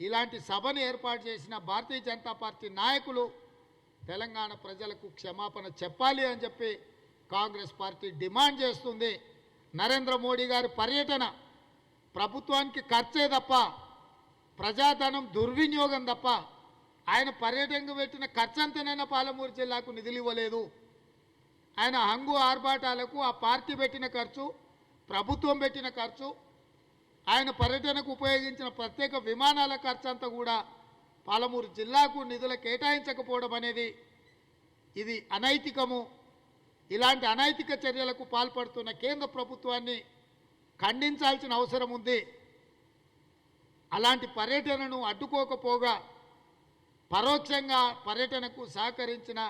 ఇలాంటి సభను ఏర్పాటు చేసిన భారతీయ జనతా పార్టీ నాయకులు తెలంగాణ ప్రజలకు క్షమాపణ చెప్పాలి అని చెప్పి కాంగ్రెస్ పార్టీ డిమాండ్ చేస్తుంది. నరేంద్ర మోడీ గారి పర్యటన ప్రభుత్వానికి ఖర్చే తప్ప ప్రజాధనం దుర్వినియోగం తప్ప ఆయన పర్యటనకు పెట్టిన ఖర్చంతనైనా పాలమూరు జిల్లాకు నిధులు ఇవ్వలేదు. ఆయన హంగు ఆర్భాటాలకు ఆ పార్టీ పెట్టిన ఖర్చు ప్రభుత్వం పెట్టిన ఖర్చు ఆయన పర్యటనకు ఉపయోగించిన ప్రత్యేక విమానాల ఖర్చంతా కూడా పాలమూరు జిల్లాకు నిధులు కేటాయించకపోవడం అనేది ఇది అనైతికము. ఇలాంటి అనైతిక చర్యలకు పాల్పడుతున్న కేంద్ర ప్రభుత్వాన్ని ఖండించాల్సిన అవసరం ఉంది. అలాంటి పర్యటనను అడ్డుకోకపోగా పరోక్షంగా పర్యటనకు సహకరించిన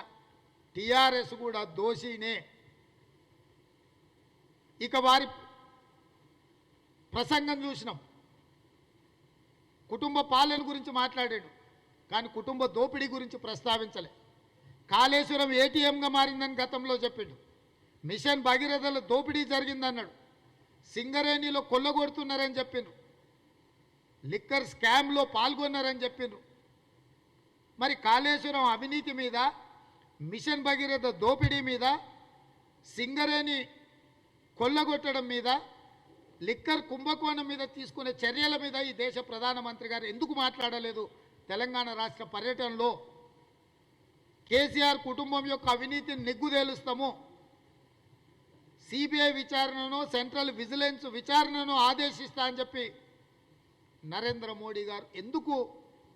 టీఆర్ఎస్ కూడా దోషినే. ఇక వారి ప్రసంగం చూసినాం. కుటుంబ పాలన గురించి మాట్లాడాడు. కానీ కుటుంబ దోపిడీ గురించి ప్రస్తావించలే. కాళేశ్వరం ఏటీఎంగా మారిందని గతంలో చెప్పిండు. మిషన్ భగీరథలో దోపిడీ జరిగిందన్నాడు. సింగరేణిలో కొల్లగొడుతున్నారని చెప్పిండ్రు లిక్కర్ స్కామ్లో పాల్గొన్నారని చెప్పిండ్రు మరి కాళేశ్వరం అవినీతి మీద మిషన్ భగీరథ దోపిడీ మీద సింగరేణి కొల్లగొట్టడం మీద లిక్కర్ కుంభకోణం మీద తీసుకునే చర్యల మీద ఈ దేశ ప్రధానమంత్రి గారు ఎందుకు మాట్లాడలేదు? తెలంగాణ రాష్ట్ర పర్యటనలో కేసీఆర్ కుటుంబం యొక్క అవినీతిని నిగ్గుదేలుస్తాము. సిబిఐ విచారణను సెంట్రల్ విజిలెన్స్ విచారణను ఆదేశిస్తా అని చెప్పి నరేంద్ర మోడీ గారు ఎందుకు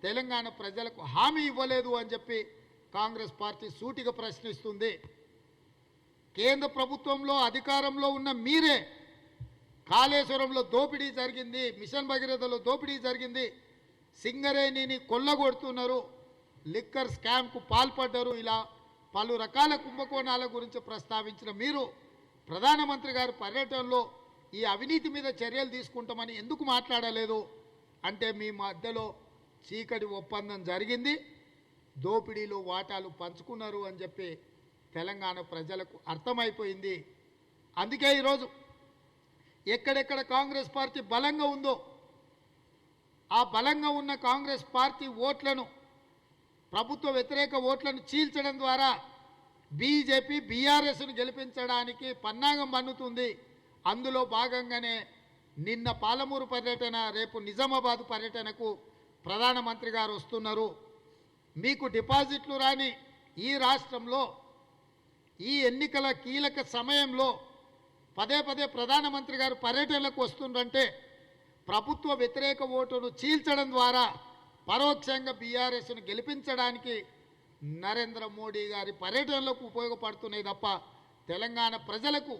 తెలంగాణ ప్రజలకు హామీ ఇవ్వలేదు అని చెప్పి కాంగ్రెస్ పార్టీ సూటిగా ప్రశ్నిస్తుంది. కేంద్ర ప్రభుత్వంలో అధికారంలో ఉన్న మీరే కాళేశ్వరంలో దోపిడీ జరిగింది మిషన్ భగీరథలో దోపిడీ జరిగింది. సింగరేణిని కొల్లగొడుతున్నారు. లిక్కర్ స్కామ్కు పాల్పడ్డారు. ఇలా పలు రకాల కుంభకోణాల గురించి ప్రస్తావించిన మీరు ప్రధానమంత్రి గారి పర్యటనలో ఈ అవినీతి మీద చర్యలు తీసుకుంటామని ఎందుకు మాట్లాడలేదు? అంటే మీ మధ్యలో చీకటి ఒప్పందం జరిగింది. దోపిడీలో వాటాలు పంచుకున్నారు అని చెప్పి తెలంగాణ ప్రజలకు అర్థమైపోయింది. అందుకే ఈరోజు ఎక్కడెక్కడ కాంగ్రెస్ పార్టీ బలంగా ఉందో ఆ బలంగా ఉన్న కాంగ్రెస్ పార్టీ ఓట్లను ప్రభుత్వ వ్యతిరేక ఓట్లను చీల్చడం ద్వారా బీజేపీ బీఆర్ఎస్ను గెలిపించడానికి పన్నాగం పన్నుతుంది అందులో భాగంగానే నిన్న పాలమూరు పర్యటన రేపు నిజామాబాద్ పర్యటనకు ప్రధానమంత్రి గారు వస్తున్నారు. మీకు డిపాజిట్లు రాని ఈ రాష్ట్రంలో ఈ ఎన్నికల కీలక సమయంలో పదే పదే ప్రధానమంత్రి గారు పర్యటనలకు వస్తుందంటే ప్రభుత్వ వ్యతిరేక ఓటును చీల్చడం ద్వారా పరోక్షంగా బీఆర్ఎస్ను గెలిపించడానికి నరేంద్ర మోడీ గారి పర్యటనలకు ఉపయోగపడుతున్నాయి తప్ప తెలంగాణ ప్రజలకు